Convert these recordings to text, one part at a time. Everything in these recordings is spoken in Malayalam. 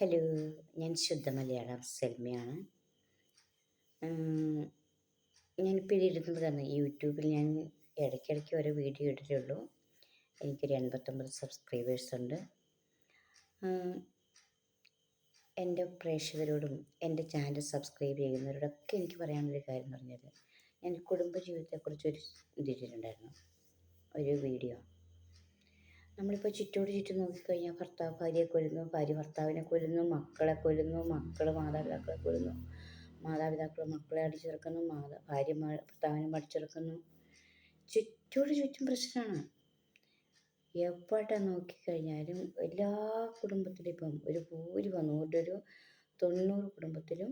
ഹലോ ഞാൻ ശുദ്ധ മലയാളം സെൽമയാണ്. ഞാനിപ്പോൾ ഇരുന്നത് കാരണം യൂട്യൂബിൽ ഞാൻ ഇടയ്ക്കിടയ്ക്ക് ഓരോ വീഡിയോ ഇട്ടിട്ടുള്ളൂ. എനിക്കൊരു എൺപത്തൊമ്പത് സബ്സ്ക്രൈബേഴ്സ് ഉണ്ട്. എന്റെ പ്രേക്ഷകരോടും എന്റെ ചാനൽ സബ്സ്ക്രൈബ് ചെയ്യുന്നവരോടൊക്കെ എനിക്ക് പറയാനുള്ളൊരു കാര്യം എന്ന് പറഞ്ഞത് ഞാൻ കുടുംബജീവിതത്തെക്കുറിച്ചൊരു ഇതിട്ടിട്ടുണ്ടായിരുന്നു ഒരു വീഡിയോ. നമ്മളിപ്പോൾ ചുറ്റോട് ചുറ്റും നോക്കിക്കഴിഞ്ഞാൽ ഭർത്താവ് ഭാര്യയെ കൊല്ലുന്നു ഭാര്യ ഭർത്താവിനെ കൊല്ലുന്നു മക്കളെ കൊല്ലുന്നു മക്കൾ മാതാപിതാക്കളെ കൊല്ലുന്നു. മാതാപിതാക്കൾ മക്കളെ അടിച്ചിറക്കുന്നു മാതാ ഭാര്യ ഭർത്താവിനെ അടിച്ചിറക്കുന്നു ചുറ്റോട് ചുറ്റും പ്രശ്നമാണ്. എവിടെ നോക്കിക്കഴിഞ്ഞാലും എല്ലാ കുടുംബത്തിലും ഇപ്പം ഒരു ഭൂരിഭാഗം ഒരു തൊണ്ണൂറ് കുടുംബത്തിലും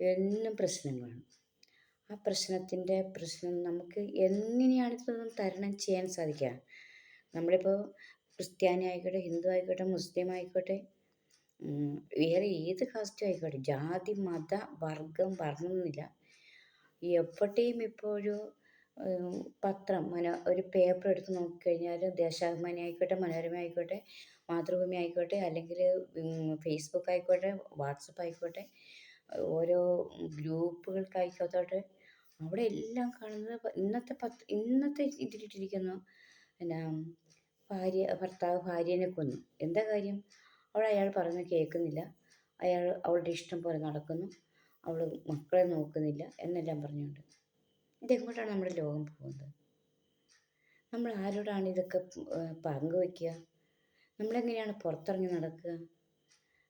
എന്നും പ്രശ്നങ്ങളാണ്. ആ പ്രശ്നത്തിന്റെ പ്രശ്നം നമുക്ക് എങ്ങനെയാണ് ഇതൊന്നും തരണം ചെയ്യാൻ സാധിക്കുക? നമ്മളിപ്പോൾ ക്രിസ്ത്യാനി ആയിക്കോട്ടെ ഹിന്ദു ആയിക്കോട്ടെ മുസ്ലിം ആയിക്കോട്ടെ വേറെ ഏത് കാസ്റ്റും ആയിക്കോട്ടെ ജാതി മത വർഗം വർണമെന്നില്ല എപ്പോഴത്തെയും ഇപ്പോൾ ഒരു പത്രം മനോ ഒരു പേപ്പർ എടുത്ത് നോക്കിക്കഴിഞ്ഞാൽ ദേശാഭിമാനി ആയിക്കോട്ടെ മനോരമ ആയിക്കോട്ടെ മാതൃഭൂമി ആയിക്കോട്ടെ അല്ലെങ്കിൽ ഫേസ്ബുക്ക് ആയിക്കോട്ടെ വാട്സപ്പ് ആയിക്കോട്ടെ ഓരോ ഗ്രൂപ്പുകൾക്കായിക്കോട്ടെ അവിടെ എല്ലാം കാണുന്നത് ഇന്നത്തെ പത്ത് ഇന്നത്തെ ഇതിലിട്ടിരിക്കുന്നു പിന്നെ ഭാര്യ ഭർത്താവ് ഭാര്യനെ കൊന്നു. എന്താ കാര്യം? അവൾ അയാൾ പറയുന്നത് കേൾക്കുന്നില്ല. അയാൾ അവളുടെ ഇഷ്ടം പോലെ നടക്കുന്നു. അവൾ മക്കളെ നോക്കുന്നില്ല എന്നെല്ലാം പറഞ്ഞുകൊണ്ട്. ഇതെങ്ങോട്ടാണ് നമ്മുടെ ലോകം പോകുന്നത്. നമ്മൾ ആരോടാണ് ഇതൊക്കെ പങ്കുവെക്കുക നമ്മളെങ്ങനെയാണ് പുറത്തിറങ്ങി നടക്കുക?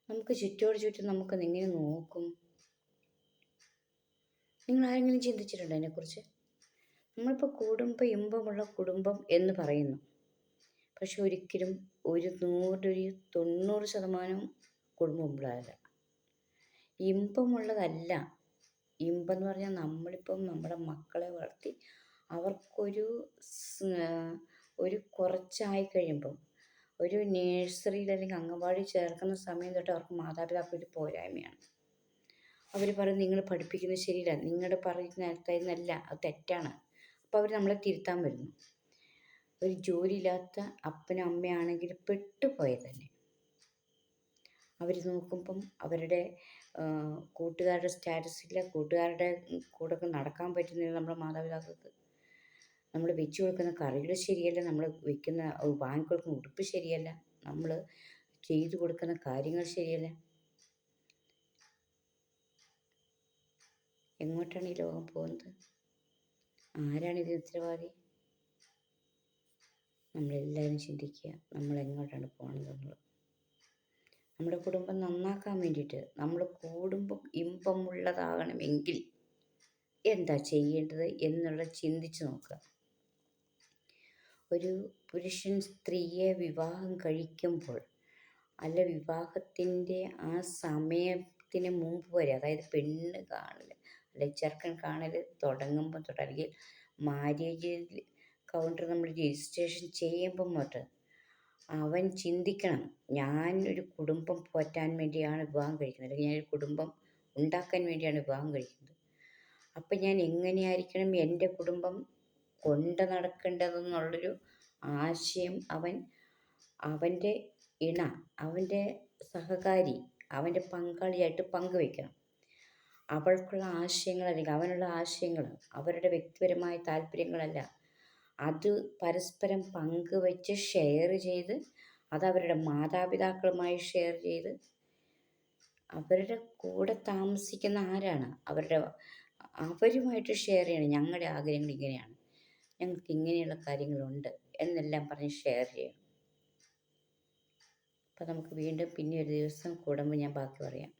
നമുക്ക് ചുറ്റോട് ചുറ്റും നമുക്ക് എങ്ങനെ നോക്കും? നിങ്ങൾ ആരെങ്കിലും ചിന്തിച്ചിട്ടുണ്ടോ അതിനെക്കുറിച്ച് നമ്മളിപ്പോൾ കുടുംബ ഇമ്പമുള്ള കുടുംബം എന്ന് പറയുന്നു. പക്ഷെ ഒരിക്കലും ഒരു നൂറൊരു തൊണ്ണൂറ് ശതമാനം കുടുംബമുള്ളതല്ല ഇമ്പമുള്ളതല്ല. ഇമ്പം എന്ന് പറഞ്ഞാൽ നമ്മളിപ്പം നമ്മുടെ മക്കളെ വളർത്തി അവർക്കൊരു ഒരു കുറച്ചായി കഴിയുമ്പം ഒരു നേഴ്സറിയിൽ അല്ലെങ്കിൽ അംഗൻവാടി ചേർക്കുന്ന സമയം തൊട്ട് അവർക്ക് മാതാപിതാക്കളുടെ പോരായ്മയാണ്. അവർ പറയും നിങ്ങൾ പഠിപ്പിക്കുന്നത് ശരിയല്ല. നിങ്ങളുടെ പറയുന്ന അത് തെറ്റാണ്. അപ്പോൾ അവർ നമ്മളെ തിരുത്താൻ വരുന്നു. ഒരു ജോലിയില്ലാത്ത അപ്പനും അമ്മയാണെങ്കിൽ പെട്ടുപോയത് തന്നെ അവർ നോക്കുമ്പം അവരുടെ കൂട്ടുകാരുടെ സ്റ്റാറ്റസില്ല കൂട്ടുകാരുടെ കൂടെ നടക്കാൻ പറ്റുന്നില്ല നമ്മുടെ മാതാപിതാക്കൾക്ക്. നമ്മൾ വെച്ച് കൊടുക്കുന്ന കറികൾ ശരിയല്ല നമ്മൾ വെക്കുന്ന വാങ്ങി കൊടുക്കുന്ന ഉടുപ്പ് ശരിയല്ല നമ്മൾ ചെയ്തു കൊടുക്കുന്ന കാര്യങ്ങൾ ശരിയല്ല. എങ്ങോട്ടാണ് ഈ ലോകം പോകുന്നത്? ആരാണ് ഇതിന് ഉത്തരവാദി? നമ്മളെല്ലാവരും ചിന്തിക്കുക നമ്മൾ എങ്ങോട്ടാണ് പോകണതെന്നുള്ളത് നമ്മുടെ കുടുംബം നന്നാക്കാൻ വേണ്ടിയിട്ട് നമ്മൾ കൂടുമ്പോൾ ഇമ്പമുള്ളതാകണമെങ്കിൽ എന്താ ചെയ്യേണ്ടത് എന്നുള്ളത് ചിന്തിച്ച് നോക്കുക. ഒരു പുരുഷൻ സ്ത്രീയെ വിവാഹം കഴിക്കുമ്പോൾ അല്ല വിവാഹത്തിന്റെ ആ സമയത്തിന് മുമ്പ് വരെ അതായത് പെണ്ണ് കാണൽ അല്ലെ ചെറുക്കൻ കാണൽ തുടങ്ങുമ്പോൾ തൊട്ട് അല്ലെങ്കിൽ മാര്യേജ് കൗണ്ടർ നമ്മൾ രജിസ്ട്രേഷൻ ചെയ്യുമ്പം തൊട്ട് അവൻ ചിന്തിക്കണം ഞാൻ ഒരു കുടുംബം പോറ്റാൻ വേണ്ടിയാണ് വിവാഹം കഴിക്കുന്നത് അല്ലെങ്കിൽ ഞാനൊരു കുടുംബം ഉണ്ടാക്കാൻ വേണ്ടിയാണ് വിവാഹം കഴിക്കുന്നത്. അപ്പം ഞാൻ എങ്ങനെയായിരിക്കണം എന്റെ കുടുംബം കൊണ്ട് നടക്കേണ്ടതെന്നുള്ളൊരു ആശയം അവൻ അവന്റെ ഇണ അവന്റെ സഹകാരി അവന്റെ പങ്കാളിയായിട്ട് പങ്കുവയ്ക്കണം അവൾക്കുള്ള ആശയങ്ങൾ അല്ലെങ്കിൽ അവനുള്ള ആശയങ്ങൾ അവരുടെ വ്യക്തിപരമായ താല്പര്യങ്ങളല്ല അത് പരസ്പരം പങ്കുവെച്ച് ഷെയർ ചെയ്ത് അത് അവരുടെ മാതാപിതാക്കളുമായി ഷെയർ ചെയ്ത് അവരുടെ കൂടെ താമസിക്കുന്ന ആരാണ്? അവരുടെ അവരുമായിട്ട് ഷെയർ ചെയ്യണം. ഞങ്ങളുടെ ആഗ്രഹങ്ങൾ ഇങ്ങനെയാണ്. ഞങ്ങൾക്ക് ഇങ്ങനെയുള്ള കാര്യങ്ങളുണ്ട് എന്നെല്ലാം പറഞ്ഞ് ഷെയർ ചെയ്യണം. അപ്പം നമുക്ക് വീണ്ടും പിന്നെ ഒരു ദിവസം കൂടുമ്പോൾ ഞാൻ ബാക്കി പറയാം.